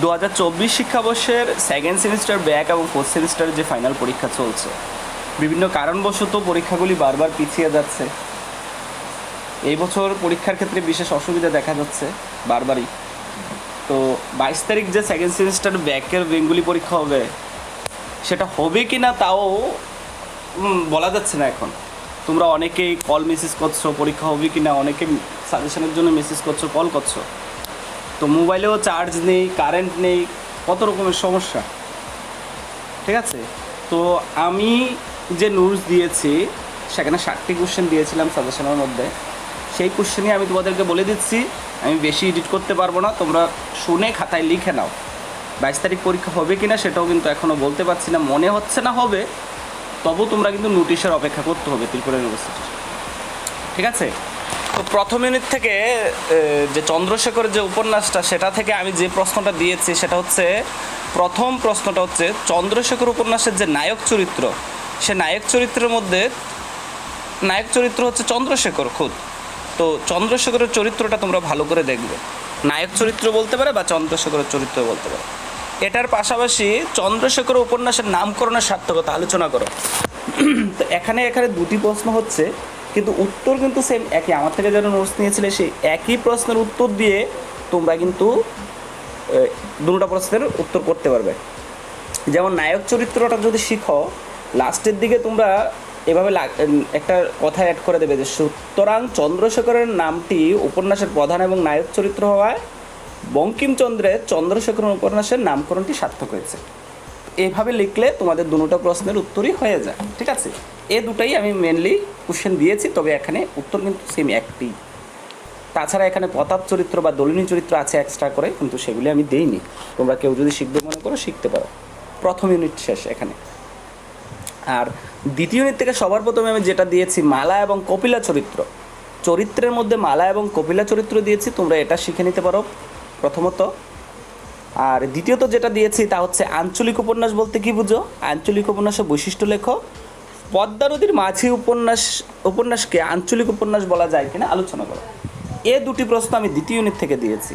দু হাজার চব্বিশ শিক্ষাবর্ষের সেকেন্ড সেমিস্টার ব্যাক এবং ফোর্থ সেমিস্টারের যে ফাইনাল পরীক্ষা চলছে, বিভিন্ন কারণবশত পরীক্ষাগুলি বারবার পিছিয়ে যাচ্ছে। এই বছর পরীক্ষার ক্ষেত্রে বিশেষ অসুবিধা দেখা যাচ্ছে বারবারই। তো বাইশ তারিখ যে সেকেন্ড সেমিস্টার ব্যাকের বেঙ্গুলি পরীক্ষা হবে, সেটা হবে কি না তাও বলা যাচ্ছে না এখন। তোমরা অনেকেই কল মেসেজ করছ, পরীক্ষা হবে কি না অনেকে সাজেশনের জন্য মেসেজ করছ কল করছ। তো মোবাইলেও চার্জ নেই কারেন্ট নেই, কত রকমের সমস্যা? ঠিক আছে? তো আমি যে নোটস দিয়েছি, সেখানে ষাটটি কোশ্চেন দিয়েছিলাম সাজেশনের মধ্যে। সেই কোশ্চেনই আমি তোমাদেরকে বলে দিচ্ছি, আমি বেশি এডিট করতে পারব না, তোমরা শুনে খাতায় লিখে নাও। বাইশ তারিখ পরীক্ষা হবে কি না সেটাও কিন্তু এখনও বলতে পারছি না, মনে হচ্ছে না হবে, তবু তোমরা কিন্তু নোটিশের অপেক্ষা করতে হবে ত্রিপুরা ইউনিভার্সিটির ঠিক আছে? তো প্রথম ইউনিট থেকে যে চন্দ্রশেখরের যে উপন্যাসটা, সেটা থেকে আমি যে প্রশ্নটা দিয়েছি, সেটা হচ্ছে, প্রথম প্রশ্নটা হচ্ছে, চন্দ্রশেখর উপন্যাসের যে নায়ক চরিত্র, সে নায়ক চরিত্রের মধ্যে, নায়ক চরিত্র হচ্ছে চন্দ্রশেখর খুদ। তো চন্দ্রশেখরের চরিত্রটা তোমরা ভালো করে দেখবে। নায়ক চরিত্র বলতে পারে বা চন্দ্রশেখরের চরিত্র বলতে পারে। এটার পাশাপাশি চন্দ্রশেখর উপন্যাসের নামকরণের সার্থকতা আলোচনা করো। তো এখানে এখানে দুটি প্রশ্ন হচ্ছে কিন্তু উত্তর কিন্তু সেম একই। আমার থেকে যারা নোটস নিয়েছিলে, সেই একই প্রশ্নের উত্তর দিয়ে তোমরা কিন্তু দুটো প্রশ্নের উত্তর করতে পারবে। যেমন নায়ক চরিত্রটা যদি শিখো, লাস্টের দিকে তোমরা এভাবে একটা কথা অ্যাড করে দেবে যে, সুতরাং চন্দ্রশেখরের নামটি উপন্যাসের প্রধান এবং নায়ক চরিত্র হওয়ায় বঙ্কিমচন্দ্রের চন্দ্রশেখর উপন্যাসের নামকরণটি সার্থক হয়েছে। এভাবে লিখলে তোমাদের দুটো প্রশ্নের উত্তরই হয়ে যায়, ঠিক আছে? এ দুটাই আমি মেনলি কোশ্চেন দিয়েছি, তবে এখানে উত্তর কিন্তু সেম একটি। তাছাড়া এখানে প্রতাপ চরিত্র বা দলিনী চরিত্র আছে এক্সট্রা করে, কিন্তু সেগুলি আমি দেইনি। তোমরা কেউ যদি শিখবে, মনে করো, শিখতে পারো। প্রথম ইউনিট শেষ এখানে। আর দ্বিতীয় ইউনিট থেকে সবার প্রথমে আমি যেটা দিয়েছি, মালা এবং কপিলা চরিত্র। চরিত্রের মধ্যে মালা এবং কপিলা চরিত্র দিয়েছি, তোমরা এটা শিখে নিতে পারো। প্রথমত আর দ্বিতীয়ত যেটা দিয়েছি তা হচ্ছে আঞ্চলিক উপন্যাস বলতে কি বুঝো? আঞ্চলিক উপন্যাসের বৈশিষ্ট্য লেখো। পদ্মা নদীর মাঝি উপন্যাস, উপন্যাসকে আঞ্চলিক উপন্যাস বলা যায় কিনা আলোচনা করো। এ দুটি প্রশ্ন আমি দ্বিতীয় ইউনিট থেকে দিয়েছি।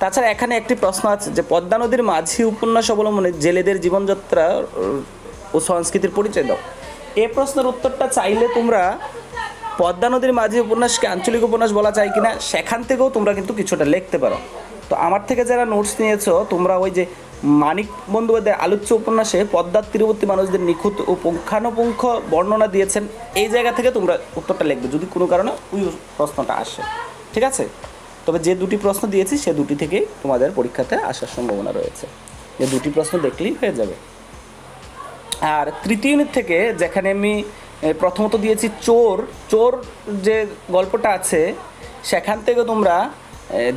তাছাড়া এখানে একটি প্রশ্ন আছে যে পদ্মা নদীর মাঝি উপন্যাস অবলম্বনে জেলেদের জীবনযাত্রা ও সংস্কৃতির পরিচয় দাও। এ প্রশ্নের উত্তরটা চাইলে তোমরা পদ্মা নদীর মাঝি উপন্যাসকে আঞ্চলিক উপন্যাস বলা যায় কিনা, সেখান থেকেও তোমরা কিন্তু কিছুটা লিখতে পারো। তো আমার থেকে যারা নোটস নিয়েছো, তোমরা ওই যে মানিক বন্দ্যোপাধ্যায় আলোচ্য উপন্যাসে পদ্মার তীরবর্তী মানুষদের নিখুঁত ও পুঙ্খানুপুঙ্খ বর্ণনা দিয়েছেন, এই জায়গা থেকে তোমরা উত্তরটা লিখবে, যদি কোনো কারণে ওই প্রশ্নটা আসে। ঠিক আছে? তবে যে দুটি প্রশ্ন দিয়েছি, সে দুটি থেকেই তোমাদের পরীক্ষাতে আসার সম্ভাবনা রয়েছে। যে দুটি প্রশ্ন দেখলেই হয়ে যাবে। আর তৃতীয় ইউনিট থেকে যেখানে আমি প্রথমত দিয়েছি চোর চোর যে গল্পটা আছে, সেখান থেকে তোমরা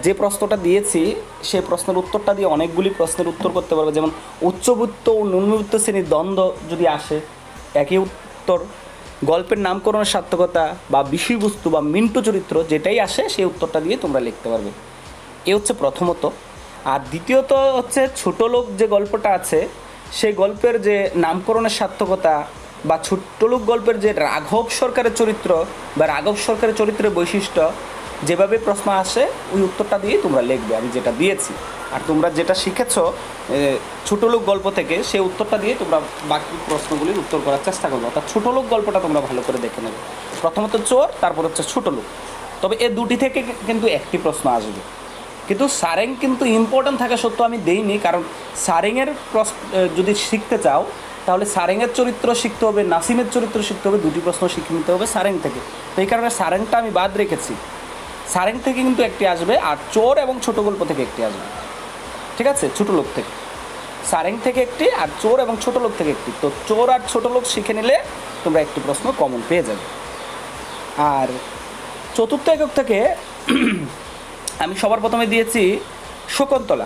যে প্রশ্নটা দিয়েছি সেই প্রশ্নের উত্তরটা দিয়ে অনেকগুলি প্রশ্নের উত্তর করতে পারবে। যেমন, উচ্চবিত্ত ও নিম্নবিত্ত শ্রেণির দ্বন্দ্ব যদি আসে, একই উত্তর গল্পের নামকরণের সার্থকতা বা বিষয়বস্তু বা মিন্টু চরিত্র যেটাই আসে, সেই উত্তরটা দিয়ে তোমরা লিখতে পারবে। এ হচ্ছে প্রথমত। আর দ্বিতীয়ত হচ্ছে, ছোট লোক যে গল্পটা আছে সেই গল্পের যে নামকরণের সার্থকতা বা ছোট্ট লোক গল্পের যে রাঘব সরকারের চরিত্র বা রাঘব সরকারের চরিত্রের বৈশিষ্ট্য যেভাবে প্রশ্ন আসে, ওই উত্তরটা দিয়ে তোমরা লিখবে, আমি যেটা দিয়েছি। আর তোমরা যেটা শিখেছ ছোট লোক গল্প থেকে সেই উত্তরটা দিয়ে তোমরা বাকি প্রশ্নগুলির উত্তর করার চেষ্টা করবে। অর্থাৎ ছোট লোক গল্পটা তোমরা ভালো করে দেখে নেবে। প্রথমত চোর, তারপর হচ্ছে ছোট লোক। তবে এ দুটি থেকে কিন্তু একটি প্রশ্ন আসবে। কিন্তু সারেং কিন্তু ইম্পর্ট্যান্ট থাকা সত্ত্বেও আমি দেইনি, কারণ সারেংয়ের প্রশ্ন যদি শিখতে চাও, তাহলে সারেংয়ের চরিত্র শিখতে হবে, নাসিমের চরিত্র শিখতে হবে, দুটি প্রশ্ন শিখে নিতে হবে সারেং থেকে। তো এই কারণে সারেংটা আমি বাদ রেখেছি। সারেং থেকে কিন্তু একটি আসবে আর চোর এবং ছোট গল্প থেকে একটি আসবে। ঠিক আছে? ছোট লোক থেকে। সারেং থেকে একটি আর চোর এবং ছোট লোক থেকে একটি। তো চোর আর ছোট লোক শিখে নিলে তোমরা একটি প্রশ্ন কমন পেয়ে যাবে। আর চতুর্থ একক থেকে আমি সবার প্রথমে দিয়েছি শকুন্তলা।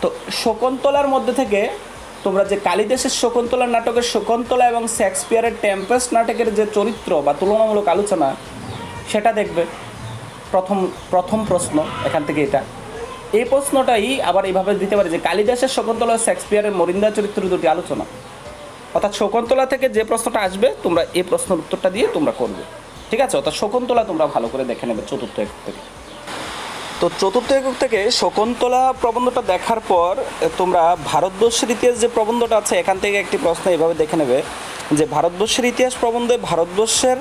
তো শকুন্তলার মধ্যে থেকে তোমরা যে কালিদাসের শকুন্তলা নাটকের শকুন্তলা এবং শেক্সপিয়ারের টেম্পেস্ট নাটকের যে চরিত্র বা তুলনামূলক আলোচনা, সেটা দেখবে। প্রথম প্রথম প্রশ্ন এখান থেকে এটা। এই প্রশ্নটাই আবার এইভাবে দিতে পারে যে কালিদাসের শকুন্তলা শেক্সপিয়ারের মরিন্দা চরিত্র দুটি আলোচনা। অর্থাৎ শকুন্তলা থেকে যে প্রশ্নটা আসবে, তোমরা এই প্রশ্নের উত্তরটা দিয়ে তোমরা করবে। ঠিক আছে? অর্থাৎ শকুন্তলা তোমরা ভালো করে দেখে নেবে চতুর্থ একক থেকে। তো চতুর্থ একক থেকে শকুন্তলা প্রবন্ধটা দেখার পর, তোমরা ভারতবর্ষের ইতিহাস যে প্রবন্ধটা আছে, এখান থেকে একটি প্রশ্ন এভাবে দেখে নেবে যে ভারতবর্ষের ইতিহাস প্রবন্ধে ভারতবর্ষের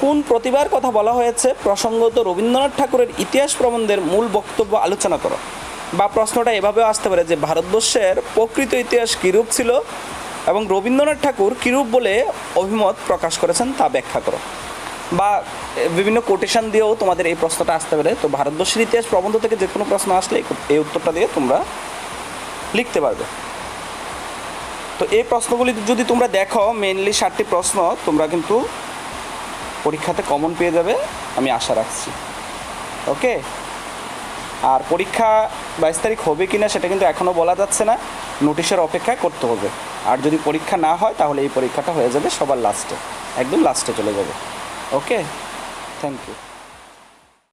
কোন প্রতিভার কথা বলা হয়েছে? প্রসঙ্গত রবীন্দ্রনাথ ঠাকুরের ইতিহাস প্রবন্ধের মূল বক্তব্য আলোচনা করো। বা প্রশ্নটা এভাবেও আসতে পারে যে, ভারতবর্ষের প্রকৃত ইতিহাস কীরূপ ছিল এবং রবীন্দ্রনাথ ঠাকুর কীরূপ বলে অভিমত প্রকাশ করেছেন তা ব্যাখ্যা করো। বা বিভিন্ন কোটেশন দিয়েও তোমাদের এই প্রশ্নটা আসতে পারে। তো ভারতবর্ষের ইতিহাস প্রবন্ধ থেকে যে কোনো প্রশ্ন আসলে এই- উত্তরটা দিয়ে তোমরা লিখতে পারবে। তো এই প্রশ্নগুলি যদি তোমরা দেখো মেনলি ষাটটি প্রশ্ন, তোমরা কিন্তু পরীক্ষাতে কমন পেয়ে যাবে, আমি আশা রাখছি। ওকে আর পরীক্ষা বাইশ তারিখ হবে কি না সেটা কিন্তু এখনও বলা যাচ্ছে না। নোটিশের অপেক্ষা করতে হবে। আর যদি পরীক্ষা না হয়, তাহলে এই পরীক্ষাটা হয়ে যাবে সবার লাস্টে একদম লাস্টে চলে যাবে। Okay thank you